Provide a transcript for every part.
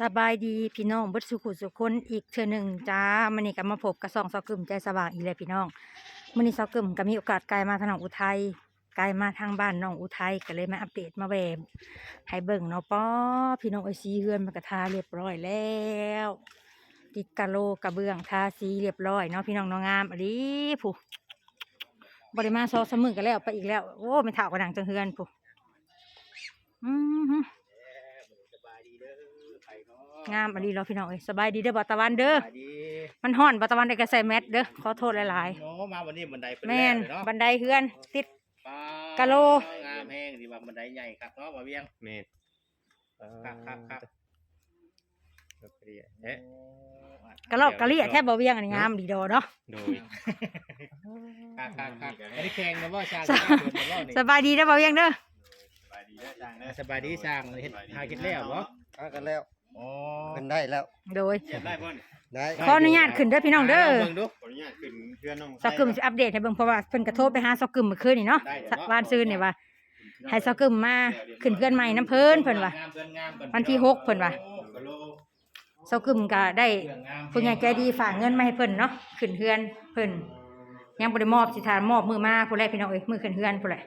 สบายดีพี่น้องเบิดสุขุสุขคนอีกเทือหนึ่งจ้ามื้อนี้ก็มาพบกับสองสาวกึ่มใจสว่างอีกแล้วพี่น้องมื้อนี้สาวกึ่มก็มีโอกาสไกลมาทางอุทัยไกลมาทางบ้านน้องอุทัยก็เลยมาอัปเดตมาแวมให้เบิ่งเนาะป้อพี่น้องไอซีเฮือนมันก็ทาเรียบร้อยแล้ว ติดกะโลกระเบื้องทาสีเรียบร้อยเนาะพี่น้องน้องงามอะดีผู้บริมาซอสมือกันแล้วไปอีกแล้วโอ้ไม่เท่ากันดังจังเฮือนผู้อือหือ สบายดีเด้อไปเนาะ งามอันนี้เราะพี่น้องเอ้ยสบายดีเด้อบ่ตะวันเด้อสบายดีมันฮ้อนบ่ตะวันได้ก็ใส่แมสเด้อ ขอโทษหลายเนาะมาวันนี้บันไดเป็นๆ แม่นเนาะบันไดเฮือน ติดปลากะโล งามแห้งดีว่าบันไดใหญ่ครับเนาะบ่เวียง เมตรครับครับครับ ครับเรียเอ๊ะกะลอกกะเลี่ยแทบบ่เวียงอันนี้งามดีดอเนาะ โดยครับครับครับอันนี้แข่งนะว่าช่างสเปิดมาว่านี่สบายดีเด้อบ่เวียงเด้อ สบายดีเด้อจ้างเด้อสบายดีช่างเฮ็ดหากินแล้วบ่เอากันแล้ว อ๋อเป็นได้แล้วโดยเก็บได้บ่นได้ขออนุญาตขึ้นเด้อพี่น้องเด้อาบิ่งดูขออนุญาตขึ้นเพื่อนน้องสาวกึมสิอัปเดตให้เบิ่งเพราะว่าเพิ่นก็โทรไปหาสาวกึมเมื่อคืนนี่เนาะได้เดี๋ยวเนาะ วานซืนนี่ว่าให้สาวกึมมาขึ้นเพื่อนใหม่น้ำเพิ่นเพิ่นว่างามเพิ่นงามเพิ่วันที่หกเพิ่นว่าโอ้กะโลสาวกึมก็ได้เรื่องงามผู้ใหญ่ใจดีฝากเงินมาให้เพิ่นเนาะขึ้นเฮือนเพิ่นยังบ่ได้มอบสิทานมอบมือมาผู้แรกพี่น้องเอ้ยมือขึ้นเฮือนผู้แหละ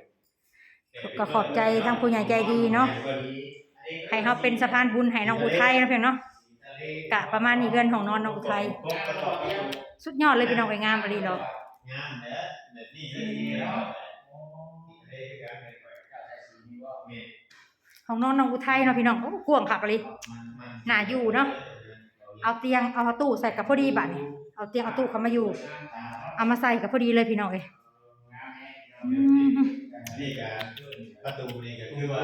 ก็ขอบใจทั้งผู้ใหญ่ใจดีเนาะ ให้เฮาเป็นสะพานบุญให้น้องอุทัยนะเพิ่นเนาะกะประมาณนี้เรือนของนอนน้องอุทัยสุดยอดเลยพี่น้องเอ้ยงามบ่ดีเนาะงามเด้อเด็ดนี่เลยเนาะเอ้ยการอยข้าของนอนน้องอุทัยเนาะพี่น้องโอ้กวงคักเลยมันาอยู่เนาะเอาเตียงเอาตู้ใส่กับพอดีบัดนี้เอาเตียงเอาตู้เขามาอยู่ เอามาใส่กับพอดีเลยพี่น้องเอ้นี่กประตูนี่ก็คือว่า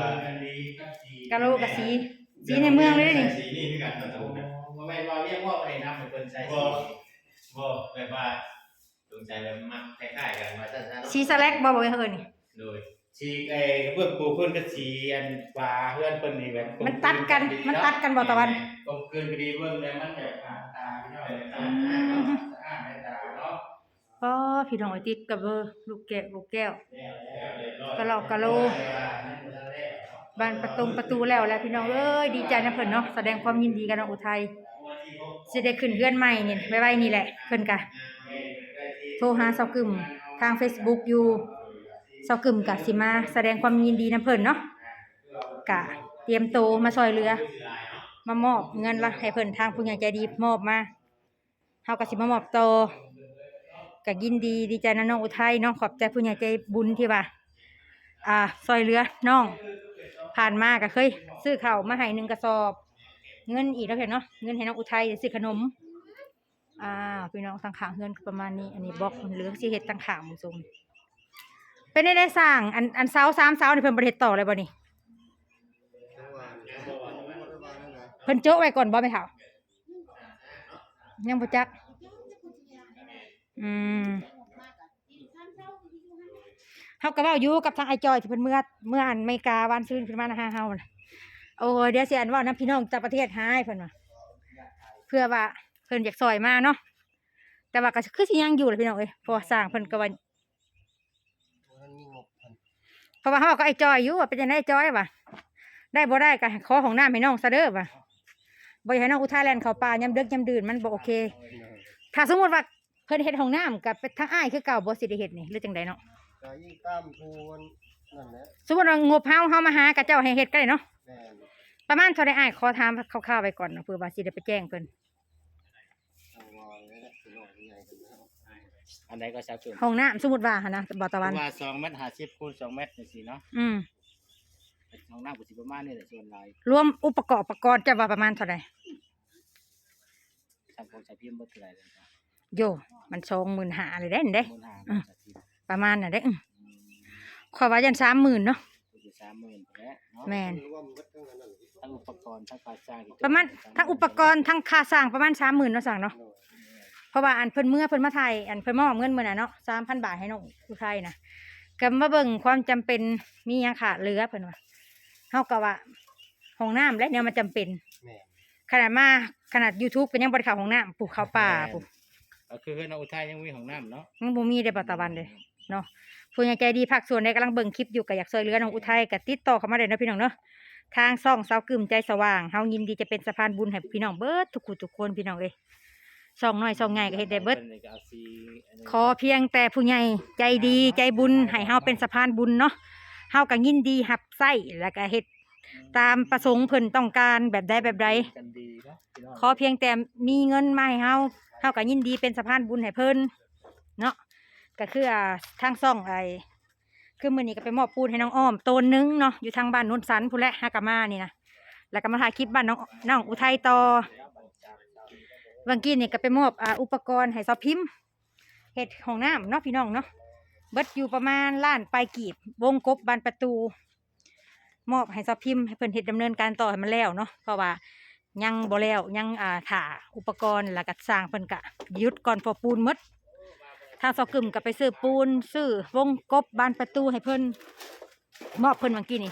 กะโหลกะสีสีในเมืองเลยนี่สีนี่คือการประตูนะบ่แม่นว่าเรียกว่าบ่ได้นำให้เพิ่นใส่บ่บ่แบบว่าดวงใจแบบมักคล้ายๆกันว่าซั่นๆสีสแลกบ่บ่เอ้ยเฮ้ยนี่โดยสีไอ้เพื่อนปูเพื่อนก็สีอันฟ้าเพื่อนเพิ่นนี่แบบมันตัดกันมันตัดกันบ่ตะวันกลมกลืนก็ดีเบิ่งแล้วมันแบบผ่านตาพี่น้องเลยตาสะอาดในตาเนาะอ๋อพี่น้องไอ้ติดกับเบอร์ลูกแก้วลูกแก้วกะโหลกกะโหล บานประตูประตูแล้วแหล้วพี่น้องเอ้ยดีใจนะเพิ่นเนาะแสดงความยินดีกับน้องอุทัยสิได้ขึ้นเรือนใหม่เนี่ยไว้ๆนี่แหละเพิ่นกะโทรหาเซากึมทาง Facebook อยู่เซากึมกะสิมา แสดงความยินดีนํเพิ่นเนาะกะเตรียมโตมาซอยเรือ มามอบเงินละให้เพิ่นทางผู้ใหญ่ใจดีมอบมาเฮาก็สิมามอบโตก็ยินดีดีใจนะน้องอุทัยเนาะขอบใจผู้ใหญ่ใจบุญที่ว่าอ่าซอยเรือน้อง ผ่านมาก็เคยซื้อข้าวมาให้หนึ่งกระสอบ เงินอีกแล้วเห็นเนาะเงินให้น้องอุทัยซื้อขนมอ่าพี่น้องทางขางเงินประมาณนี้ อันนี้บล็อกเหลือสิเฮ็ดทางขางมุซุมเป็นได้ได้สร้างอันอันเสาสามเสานี่เพิ่นบ่ได้เฮ็ดต่อเลยบ่นี่เพิ่นโจ๊ะไว้ก่อนบ่แม่เฒ่ายังบ่จักอืม เฮาก็เว้าอยู่กับทางไอ้จอยที่เพิ่นเมื่อเมื่ออันอเมริกาวันซื้อขึ้นมานะฮะเฮาน่ะโอ้เดี๋ยวสิอันว่านํพี่น้องจากประเทศหายเพิ่นว่าเพื่อว่าเพิ่นอยากซอยมาเนาะแต่ว่าก็คือสิยังอยู่แหละพี่น้องเอ้ยพราะว่าสร้างเพิ่นก็ว่ามับพันเพราะว่าเฮาก็ไอ้จอยอยู่ว่าเป็นจังได๋จอยว่ะได้บ่ได้ก็ขอของน้ำให้น้องซะเด้อว่ะบ่อยากให้น้องอุทัยแล่นเข้าป่ายามดึกยามดื่นมันบ่โอเค ถ้าสมมุติว่าเพิ่นเฮ็ดห้องน้ำกับทางอ้ายคือเก่าบ่สิได้เฮ็ดนี่หรือจังไดเนาะ ก็ยิ่งตามภูมันนั่นแหละสมมุติว่างบเฮาเฮามาหากับเจ้าให้เฮ็ดก็ได้เนาะแม่นประมาณเท่าใดอ้ายขอถามคร่าวๆไว้ก่อนเนาะเพื่อว่าสิได้ไปแจ้งเพิ่นจังหวะนี่แหละเป็นหน่อยใหญ่กันแล้วอันใดก็ชักเกินห้องน้ำสมมุติว่าหั่นนะบ่ตะวัน ว่า2เมตร50คูณ2เมตรจังซี่เนาะอืมห้องน้ำก็สิประมาณนี้แหละส่วนหลายรวมอุปกรณ์อุปกรณ์จะว่าประมาณเท่าใดทางของใช้พิมพ์บ่เท่าไหร่เลยครับโย มัน25,000เลยเด้นเด้ มูลค่าอืมันมจะสิ ประมาณน่ะเด้อืมขอยว่ายัน30,000เนาะก็สิ30,000แล้วเนาะแม่นรวมวัดทั้งนั้นนั่นทั้งอุปกรณ์ทั้งการสร้างที่ประมาณทั้งอุปกรณ์ทั้งค่าสร้างประมาณ30,000เนาะสั่งเนาะโน่นเพราะว่าอันเพิ่นเมื่อเพิ่นมาไทยอันเพิ่นมอบเงินมื้อน่ะเนาะ3,000บาทให้น้องอุทัยนะก็มาเบิ่งความจำเป็นมีหยังขาดเหลือเพิ่นว่าเฮาก็ว่าห้องน้ำและแนวมันจำเป็นแม่นขนาดมาขนาด YouTube ก็ยังบ่ได้เข้าห้องน้ำปลูกข้าวป่าปลูก ก็คือเฮือนเอาอุทัยยังมีห้องน้ำเนาะยังบ่มีได้ปัตตะวันเลยเนาะผู้ใหญ่ใจดีภาคส่วนใดกำลังเบิ่งคลิปอยู่ก็อยากช่วยเหลือน้องอุทัยก็ติดต่อเข้ามาได้เนาะพี่น้องเนาะทางซ่องเสากึมใจสว่างเฮายินดีจะเป็นสะพานบุญให้พี่น้องเบิดทุกคนทุกคนพี่น้องเอ้ยซ่องน้อยซ่องใหญ่ก็เฮ็ดได้เบิดขอเพียงแต่ผู้ใหญ่ใจดีใจบุญให้เฮาเป็นสะพานบุญเนาะเฮาก็ยินดีรับไส้แล้วก็เฮ็ดตามประสงค์เพิ่นต้องการแบบใดแบบใดกันดีเนาะพี่น้องขอเพียงแต่มีเงินมาให้เฮาเฮาก็ยินดีเป็นสะพานบุญให้เพิ่นเนาะก็คืออ่าทางซ่องไอ้คือมือนี้ก็ไปมอบปูนให้น้องอ้อมโตนหนึงเนาะอยู่ทางบ้านโนนสันพุนแหละฮากามานี่นะแล้วก็มาถ่ายคลิปบ้านน้องน้องอุทัยต่อวันกี้นี่ก็ไปมอบอ่าอุปกรณ์ให้ซอพิมพ์เฮ็ดห้องน้ำเนาะพี่น้องเนาะเบิดอยู่ประมาณล้านปลายกีบวงกบบานประตู มอบให้ซอพิมพ์ให้เพิ่นเฮ็ดดำเนินการต่อให้มันแล้วเนาะเพราะว่า ยังบ่แล้วยังอ่าถ่าอุปกรณ์แล้วก็สร้างเพิ่นกะยุดก่อนพอปูนมดทางซอกึมก็ไปซื้อปูนซื้อวงกบบานประตูให้เพิ่นมอบเพิ่นเมื่อกี้นี่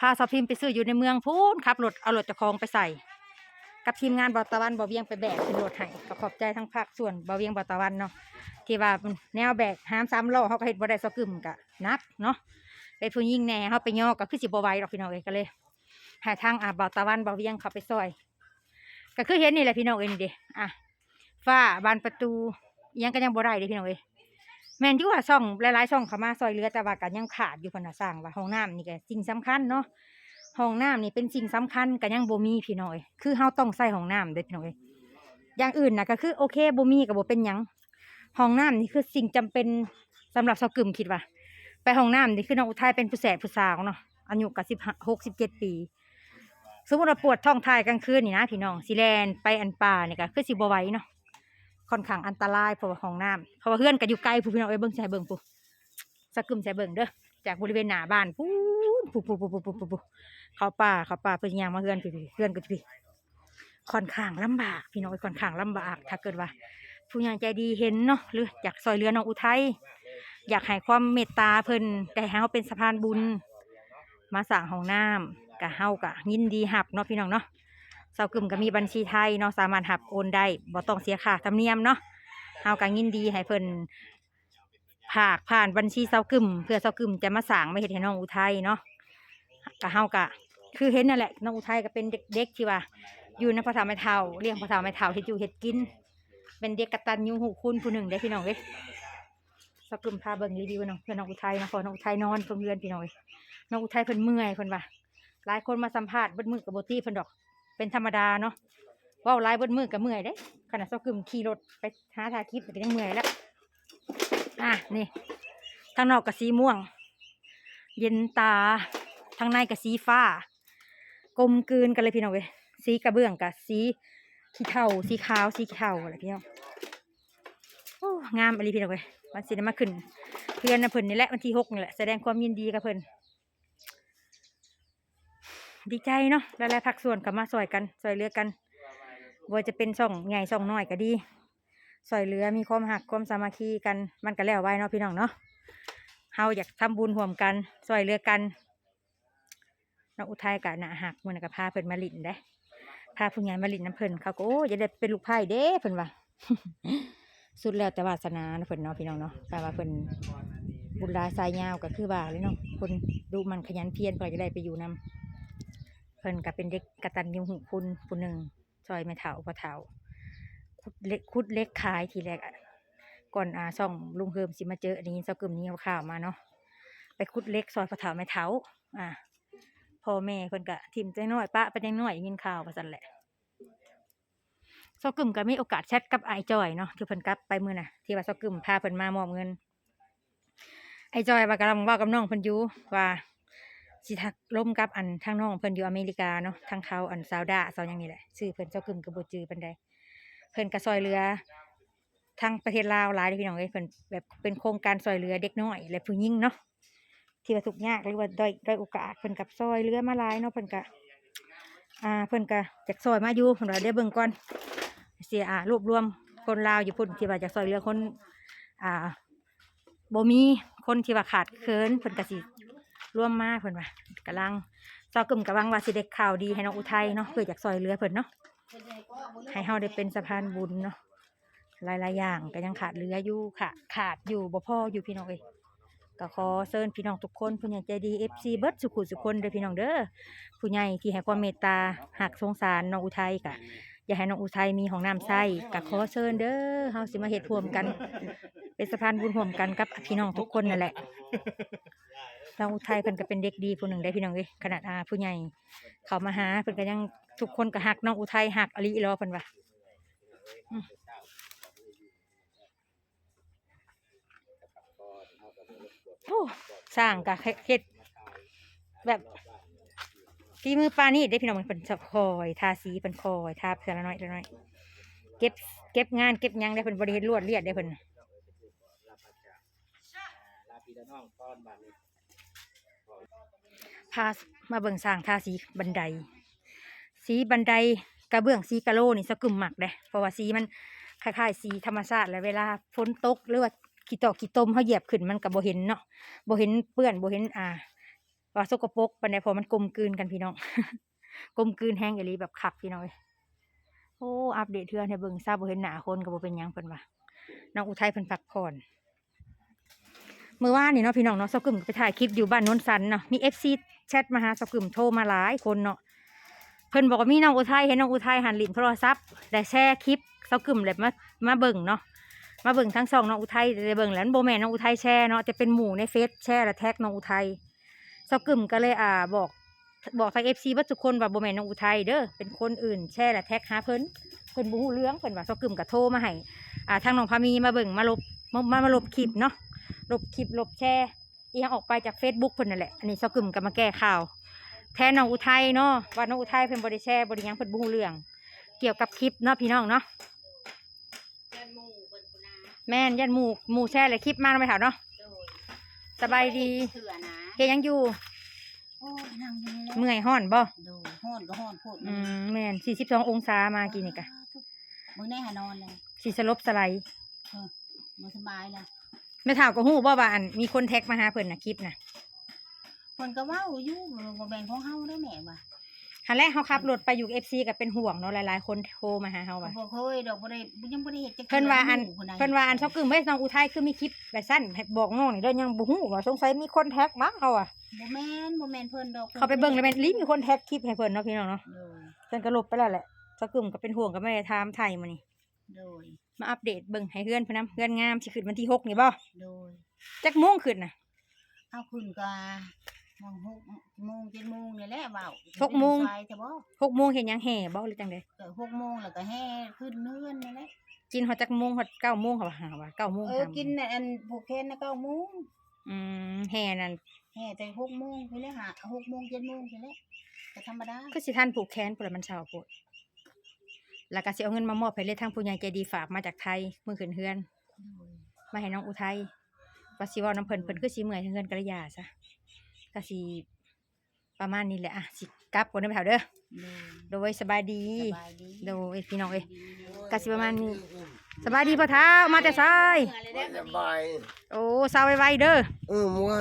พาสาวพิมพ์ไปซื้ออยู่ในเมืองพูนขับรถเอารถจ้าของไปใส่ กับทีมงานบอตะวันบอเวียงไปแบกขึ้นรถให้ก็ขอบใจทั้งภาคส่วนบอเวียงบอตะวันเนาะที่ว่าแนวแบกหามสามล้อเขาก็เฮ็ดบ่ได้ซอกึมกะนักเนาะไปผู้หญิงแน่เฮาไปย่อก็คือสิบ่ไหวหรอกพี่น้องเอ้ยก็เลย หาทางอ่าบ่อตะวันเบ่อเวียงเขาไปซอย ก็คือเห็นนี่แหละพี่น้องเอ้ยนี่เด้อะฝ้าบานประตูยังก็ยังบ่ได้เด้พี่น้องเอ้ยแม่นที่ว่าช่องหลายๆช่องเขามาซอยเรือแต่ว่าก็ยังขาดอยู่พนน่ะสร้างว่าห้องน้ำนี่ก็สิ่งสำคัญเนาะห้องน้ำนี่เป็นสิ่งสำคัญก็ยังบ่มีพี่น้องเอ้ยคือเฮาต้องใส่ห้องน้ำเด้อพี่น้องเอ้ยอย่างอื่นนะก็คือโอเคบ่มีก็บ่เป็นหยังห้องน้ำนี่คือสิ่งจำเป็นสำหรับสาวกึมคิดว่าไปห้องน้ำนี่คือน้องอุทัยเป็นผู้แสบผู้สาวเนาะอายุก็16 17ปี สมมติว่าปวดท้องถ่ายกลางคืนนี่นะพี่น้องสิแลนไปอันป่านี่ก็คือสิบไหวเนาะค่อนข้างอันตรายเพราะว่าห้องน้ำเพราะว่าเพื่อนก็อยู่ไกลผู้พี่น้องเอ้ยเบิ่งใส่เบิ่งปุ๊สะกึมใส่เบิ่งเด้อจากบริเวณหน้าบ้านปุ๊บปุ๊บปุ๊บปุ๊บปุ๊บปุ๊บปุ๊บเขาป่าเขาป่าเพิ่นย่างมาเพื่อนพี่เพื่อนก็พี่ค่อนข้างลำบาก พี่น้องเอ้ยค่อนข้างลำบาก ถ้าเกิดว่า ผู้ใหญ่ใจดีเห็นเนาะหรืออยากซอยเรือน้องอุทัยอยากให้ความเมตตาเพิ่นแต่ให้เฮาเป็นสะพานบุญ มาสร้างห้องน้ำ กะเฮากะยินดีหับเนาะพี่น้องเนาะเสากึ่มก็มีบัญชีไทยเนาะสามารถหับโอนได้บ่ต้องเสียค่าธรรมเนียมเนาะเฮากะยินดีให้เพิ่นผากผ่านบัญชีเสากึ่มเพื่อเสากึ่มจะมาสร้างไม่เห็นให้น้องอุทัยเนาะกะเฮากะ คือเห็นนั่นแหละน้องอุทัยก็เป็นเด็กๆที่ว่า อยู่ในพระธรรมเท่าเลี้ยงพระธรรมเท่าเฮ็ดอยู่เฮ็ดกิน เป็นเด็กกระตัญญูหูคุณผู้หนึ่งได้พี่น้องเว้ยเสากึ่มพาเบิ่งรีวิวเนาะเพื่อนน้องอุทัยนะพอน้องอุทัยนอนเพิ่นเรือนพี่น้องเว้ยน้องอุทัยเพิ่นเมื่อยเพิ่นว่า หลายคนมาสัมภาษณ์เบิดมือกับโบตี้เพิ่นดอก เป็นธรรมดาเนาะว้าหลายเบิดมือกับเมื่อยเด้ขนาดเซากึมขี่รถไปหาทาคลิปก็ยังเมื่อยแล้วอะนี่ทางนอกกับสีม่วง เย็นตาทางในกับสีฟ้ากลมกลืนกันเลยพี่น้องเว้ยสีกระเบื้องกับสีขี้เทาสีขาวสีเทาอะไรพี่น้องโอ้งามอะไรพี่น้องเว้ยวันสิได้มาขึ้น เพื่อนนะเพิ่นนี่แหละวันที่หกนี่แหละแสดงความยินดีกับเพิ่น ดีใจเนาะหลายๆภาคส่วนก็มาซอยกันซอยเรือกันว่าจะเป็นช่องใหญ่ช่องน้อยก็ดีซอยเรือมีความหักความสามัคคีกันมันก็แล้วไว้เนาะพี่น้องเนาะเฮาอยากทำบุญร่วมกันซอยเรือกันน้องอุทัยกะหนาหักมันก็พาเพิ่นมาลินได้พาผู้ใหญ่มาลินน้ำเพิ่นเขาก็โอ้จะได้เป็นลูกไผ่เด้เพิ่นว่าสุดแล้วแต่วาสนาเนาะเพิ่นเนาะพี่น้องเนาะแต่ว่าเพิ่นบุญหลายสายยาวก็คือว่าเลยเนาะคนดูมันขยันเพียรเพื่อจะได้ไปอยู่นำ เพิ่นก็เป็นเด็กกระตัญญูหูคุณผู้หนึ่งซอยไม่เถาพอเถาคุดเล็กคุดเล็กขายทีแรกอะก่อนอาซ่องลุงเฮิมสิมาเจออันนี้เจ้ากึมนี้เอาข่าวมาเนาะไปคุดเล็กซอยพอเถาไม่เถาอ่าพ่อแม่เพิ่นก็ทิมใจน้อยปะไปยังน้อยยินข่าวว่าซั่นแหละเจ้ากึมก็มีโอกาสแชทกับไอจอยเนาะที่เพิ่นกลับไปมื้อน่ะที่ว่าเจ้ากึมพาเพิ่นมามอบเงิน ไอ้จอยว่ากำลังว่ากับน้องเพิ่นอยู่ว่า สิทักล้มกับอันทางน้องเพิ่นอยู่อเมริกาเนาะทางเขาอันซาวดาซาวหยังนี่แหละชื่อเพิ่นเจ้ากึ่งกระบจือปานใดเพิ่นก็ซอยเรือทางประเทศลาวหลายเด้อพี่น้องเอ้ยเพิ่นแบบเป็นโครงการซอยเรือเด็กน้อยและผู้หญิงเนาะที่ว่าทุกยากหรือว่าด้อยด้อยโอกาสเพิ่นกับซอยเรือมาหลายเนาะเพิ่นก็อ่าเพิ่นก็จากซอยมาอยู่เพิ่นว่าเดี๋ยวเบิ่งก่อนเสียอ่ารวบรวมคนลาวอยู่พุ่นที่ว่าจากซอยเรือคนอ่าบ่มีคนที่ว่าขาดเคินเพิ่นก็สิ ร่วมมาเพิ่นว่ากำลังซอกึมกำลังว่าสิได้ข่าวดีให้น้องอุทัยเนาะเพื่ออยากซอยเรือเพิ่นเนาะให้เฮาได้เป็นสะพานบุญเนาะหลายๆอย่างก็ยังขาดเรืออยู่ค่ะ ขาดอยู่บ่พออยู่พี่น้องเอ้ยก็ขอเชิญพี่น้องทุกคนผู้ใหญ่ใจดี FC เบิดสุขุสุคนเด้อพี่น้องเด้อผู้ใหญ่ที่ให้ความเมตตาหักสงสารน้องอุทัยก็อย่าให้น้องอุทัยมีของน้ำใช้ก็ขอเชิญเด้อเฮาสิมาเฮ็ดร่วมกัน เป็นสะพานบุญร่วมกันกับพี่น้องทุกคนนั่นแหละ น้องอุทัยเพิ่นก็เป็นเด็กดีผู้หนึ่งได้พี่น้องเอ้ยขนาดอาผู้ใหญ่เขามาหาเพิ่นก็ยังทุกคนก็ฮักน้องอุทัยฮักอลิอีหลอเพิ่นว่าโอ้สร้างกะเฮ็ดแบบฝีมือปานี่ได้พี่น้องมันเป็นสะคอยทาสีเป็นคอยทาเพื่อละน้อยละน้อยเก็บเก็บงานเก็บยังได้เพิ่นบริเฮ็ดลวดเลียดได้เพิ่นพา พามาเบิ่งสร้างทาสีบันได สีบันไดกระเบื้องสีกะโลนี่สกึมหมักเด้เพราะว่าสีมันคล้ายๆสีธรรมชาติแล้วเวลาฝนตกหรือว่าขี้ตอกขี้ตมเขาเหยียบขึ้นมันก็บ่เห็นเนาะโบเห็นเปื้อนโบเห็นอ่าว่าสกปรกปานใดเพอมันกลมกลืนกันพี่น้องกลมกลืนแห้งอีหลีแบบคักพี่น้องโอ้อัปเดตเทือนให้เบิ่งทราบบ่เห็นหน้าคนก็บ่เป็นยังเพิ่นว่าน้องอุทัยเพิ่นพักผ่อนเมื่อวานนี่เนาะพี่น้องเนาะสกึมก็ไปถ่ายคลิปอยู่บ้านโนนสันเนาะมี FC แชทมาหาสกึมโทรมาหลายคนเนาะเพิ่นบอกว่ามีน้องอุทัยเห็นน้องอุทัยหันลิ้นโทรศัพท์ได้แชร์คลิปสกึมเลยมามาเบิ่งเนาะมาเบิ่งทั้งสองน้องอุทัยได้เบิ่งแล้วมันบ่แม่นน้องอุทัยแชร์เนาะจะเป็นหมู่ในเฟซแชร์และแท็กน้องอุทัยเซากึมก็เลยอ่าบอกบอกทางเอฟซีว่าทุกคนว่าบ่แมนน้องอุทัยเด้อเป็นคนอื่นแช่และแท็กหาเพิ่นเพิ่นบ่ฮู้เรื่องเพิ่นว่าเซากึมก็โทรมาให้อ่าทางน้องพามีมาเบิ่งมาลบมามาลบคลิปเนาะลบคลิปลบแช ร์อีหยังออกไปจาก Facebook เพิ่นนั่นแหละ อันนี้เซากึมก็มาแก้ข่าว แทนน้องอุทัยเนาะว่าน้องอุทัยเพิ่นบ่ได้แชร์บ่ได้หยังเพิ่นบ่ฮู้เรื่อง เกี่ยวกับคลิปเนาะพี่น้องเนาะแม่นยันหมู่หมู่แชร์เลยคลิปมาแล้วไหมถามเนาะสบายดีเถื่อนะเฮ็ดหยังอยู่โอ้ยนั่งอยู่นี่แหละเมื่อยฮ้อนบ่ดูห้อนก็ห้อนโพดอืมแม่นสี่สิบสององศามากินนี่กะมึงได้หานอนเลยสีสลบสไลด์มึงสบายเลย แม่ถาวก็ฮู้บ่ว่าอันมีคนแท็กมาหาเพิ่นน่ะคลิปน่ะคนก็เว้าอยู่บ่แบ่งของเฮาได้อแม่ว่ะคันแรกเฮาขับรถไปอยู่ FC ก็เป็นห่วงเนาะหลายๆ คนโทรมาหาเฮาว่า บ่เคยดอกบ่ได้ยังบ่ได้เฮ็ดจักเพิ่นว่าอัน หมู่ใดเพิ่นว่าอันเซากึมเว้ยน้องอุทัยคือมีคลิปแบบสั้นให้บอกน้องนี่เด้อยังบ่ฮู้ว่าสงสัยมีคนแท็กมั้งเฮาอะบ่แม่นบ่แม่นเพิ่นดอกเขาไปเบิ่งแล้วแม่นลิมีคนแท็กคลิปให้เพิ่นเนาะพี่น้องเนาะโดยเพิ่นก็ลบไปแล้วแหละเซากึมก็เป็นห่วงก็ไม่ได้ถามไทยมานี่ โดย มาอัปเดตเบิ่งให้เฮือนเพิ่นนํเฮือนงามสิขึ้นวันที่หกนี่บ่โดย จักโมงขึ้นน่ะเอาคุณก็มองหกโมงเจ็ดโมงนี่แหละเว้าหกโมงไปแต่บ่หกโมงเฮ็ดหยังแห่บ่หรือจังไดก็หกโมงแล้วก็แห่ขึ้นเฮือนนี่แหละกินฮอดจักโมงฮอดเก้าโมงเขาว่าหาว่าเก้าโมงเออสามโมงกินน่ะอันผูกแขนน่ะเก้าโมงอืมแห่นั่นแห่แต่หกโมงไปเลยหาหกโมงเจ็ดโมงไปเลยก็ธรรมดาก็สิท่านผูกแขนพุ่นละมันเช้าพุ่น แล้วก็สิเอาเงินมามอบให้เลยทางผู้ใหญ่ใจดีฝากมาจากไทยมือขึ้นเฮือน มาให้น้องอุทัยว่าสิเว้าน้ำเพิ่นเพิ่นคือสิเมื่อยเฮือนกระยาซะก็สิประมาณนี้แหละอะสิกลับก่อนเด้อไปเฒ่าเด้อโดยสบายดี สบายดีโดยพี่น้องเอ้ยก็สิประมาณนี้สบายดีพ่อเฒ่ามาแต่ไสายสบายโอ้เศร้าไวๆเด้อ เออมั่ว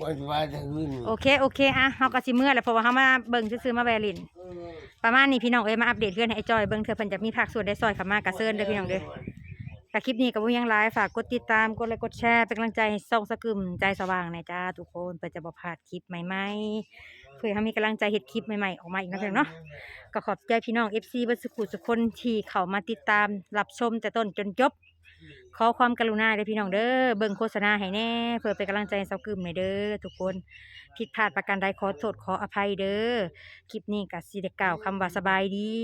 บ่สบายทั้งคืนโอเคโอเคอะเฮาก็สิเมื่อแหล้วเพราะว่าเฮามาเบิ่งซื่อๆมาแวลินเออประมาณนี้พี่น้องเอ้ยมาอัปเดตเพื่อนให้ไอ้จอยเบิ่งเธอเพิ่นจะมีภาคส่วนได้ซอยเข้ามากระเซินเด้อพี่น้องเด้อกับคลิปนี้ก็บ่มีหยังหลายฝากกดติดตามกดไลค์กดแชร์เป็นกำลังใจให้ส่องสกึมใจสว่างหน่อยจ้าทุกคนเพื่อจะบ่พลาดคลิปใหม่ๆเพื่อให้มีกำลังใจเฮ็ดคลิปใหม่ๆออกมาอีกนะพี่น้องเนาะ ก็ขอบใจพี่น้อง FC เบ่สุขุทุกคนที่เข้ามาติดตามรับชมแต่ต้นจนจบ ขอความกรุณาเด้อพี่น้องเด้อเบิ่งโฆษณาให้แน่เพื่อเป็นกำลังใจให้เซากึมหน่อยเด้อทุกคนผิดพลาดประการใดขอโทษขออภัยเด้อคลิปนี้กับสิเด้กล่าวคำว่าสบายดี